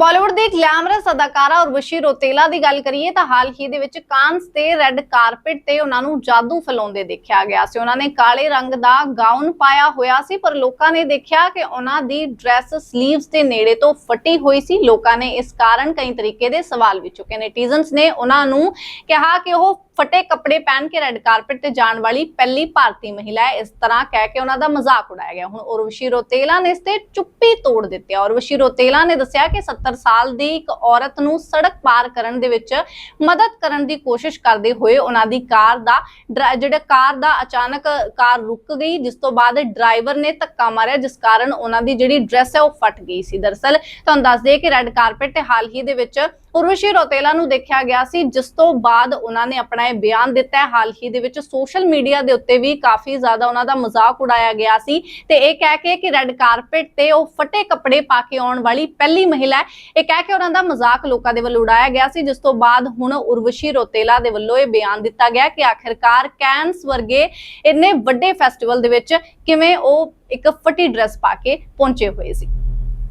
ਬਾਲੀਵੁੱਡ ਦੀ glamorous ਅਦਾਕਾਰਾ ਉਰਵਸ਼ੀ ਰੋਤੇਲਾ ਦੀ ਗੱਲ ਕਰੀਏ ਤਾਂ ਹਾਲ ਹੀ ਦੇ ਵਿੱਚ ਕਾਂਸ ਤੇ ਰੈੱਡ ਕਾਰਪਟ ਤੇ ਉਹਨਾਂ ਨੂੰ ਜਾਦੂ ਫੈਲਾਉਂਦੇ ਦੇਖਿਆ ਗਿਆ ਸੀ। ਉਹਨਾਂ ਨੇ ਕਾਲੇ ਰੰਗ ਦਾ ਗਾਊਨ ਪਾਇਆ ਹੋਇਆ ਸੀ, ਪਰ ਲੋਕਾਂ ਨੇ ਦੇਖਿਆ ਕਿ ਉਹਨਾਂ ਦੀ ਡਰੈਸ ਸਲੀਵਸ ਦੇ ਨੇੜੇ ਤੋਂ ਫਟੀ ਹੋਈ ਸੀ। ਲੋਕਾਂ ਨੇ ਇਸ ਕਾਰਨ ਕਈ ਤਰੀਕੇ ਦੇ ਸਵਾਲ ਵੀ ਚੁੱਕੇ ਨੇਟੀਜ਼ਨਸ ਨੇ ਉਹਨਾਂ ਨੂੰ ਕਿਹਾ ਕਿ ਉਹ ਫਟੇ ਕੱਪੜੇ ਪਹਿਨ ਕੇ ਰੈੱਡ ਕਾਰਪਟ ਤੇ ਜਾਣ ਵਾਲੀ ਪਹਿਲੀ ਭਾਰਤੀ ਮਹਿਲਾ ਹੈ। ਇਸ ਤਰ੍ਹਾਂ ਕਹਿ ਕੇ ਉਹਨਾਂ ਦਾ ਮਜ਼ਾਕ ਉਡਾਇਆ ਗਿਆ। ਹੁਣ ਉਰਵਸ਼ੀ ਰੋਤੇਲਾ ਨੇ ਇਸ ਤੇ ਚੁੱਪੀ ਤੋੜ ਦਿੱਤੀ ਉਰਵਸ਼ੀ ਰੋਤੇਲਾ ਨੇ ਦੱਸਿਆ ਕਿ 70 ਸਾਲ ਦੀ ਇੱਕ ਔਰਤ ਨੂੰ ਸੜਕ ਪਾਰ ਕਰਨ ਦੇ ਵਿੱਚ ਮਦਦ ਕਰਨ ਦੀ ਕੋਸ਼ਿਸ਼ ਕਰਦੇ ਹੋਏ ਉਹਨਾਂ ਦੀ ਕਾਰ ਦਾ ਜਿਹੜਾ ਕਾਰ ਦਾ ਅਚਾਨਕ ਕਾਰ ਰੁਕ ਗਈ, ਜਿਸ ਤੋਂ ਬਾਅਦ ਡਰਾਈਵਰ ਨੇ ਧੱਕਾ ਮਾਰਿਆ, ਜਿਸ ਕਾਰਨ ਉਹਨਾਂ ਦੀ ਜਿਹੜੀ ਡਰੈਸ ਹੈ ਉਹ ਫਟ ਗਈ ਸੀ। ਦਰਸਲ ਤੁਹਾਨੂੰ ਦੱਸ ਦਈਏ ਕਿ ਰੈੱਡ ਕਾਰਪਟ ਤੇ ਹਾਲ ਹੀ ਦੇ ਵਿੱਚ ਉਰਵਸ਼ੀ ਰੋਤੇਲਾ ਨੂੰ ਦੇਖਿਆ ਗਿਆ ਸੀ, ਜਿਸ ਤੋਂ ਬਾਅਦ ਉਹਨਾਂ ਨੇ ਆਪਣਾ ਇਹ ਬਿਆਨ ਦਿੱਤਾ। ਹਾਲ ਹੀ ਦੇ ਵਿੱਚ ਸੋਸ਼ਲ ਮੀਡੀਆ ਦੇ ਉੱਤੇ ਵੀ ਕਾਫੀ ਜ਼ਿਆਦਾ ਉਹਨਾਂ ਦਾ ਮਜ਼ਾਕ ਉਡਾਇਆ ਗਿਆ ਸੀ ਤੇ ਇਹ ਕਹਿ ਕੇ ਕਿ ਰੈੱਡ ਕਾਰਪਟ ਤੇ ਉਹ ਫਟੇ ਕੱਪੜੇ ਪਾ ਕੇ ਆਉਣ ਵਾਲੀ ਪਹਿਲੀ ਮਹਿਲਾ ਇਹ ਕਹਿ ਕੇ ਉਹਨਾਂ ਦਾ ਮਜ਼ਾਕ ਲੋਕਾਂ ਦੇ ਵੱਲੋਂ ਉਡਾਇਆ ਗਿਆ ਸੀ, ਜਿਸ ਤੋਂ ਬਾਅਦ ਹੁਣ ਉਰਵਸ਼ੀ ਰੋਤੇਲਾ ਦੇ ਵੱਲੋਂ ਇਹ ਬਿਆਨ ਦਿੱਤਾ ਗਿਆ ਕਿ ਆਖਿਰਕਾਰ ਕੈਨਸ ਵਰਗੇ ਇੰਨੇ ਵੱਡੇ ਫੈਸਟੀਵਲ ਦੇ ਵਿੱਚ ਕਿਵੇਂ ਉਹ ਇੱਕ ਫਟੀ ਡਰੈਸ ਪਾ ਕੇ ਪਹੁੰਚੇ ਹੋਏ ਸੀ।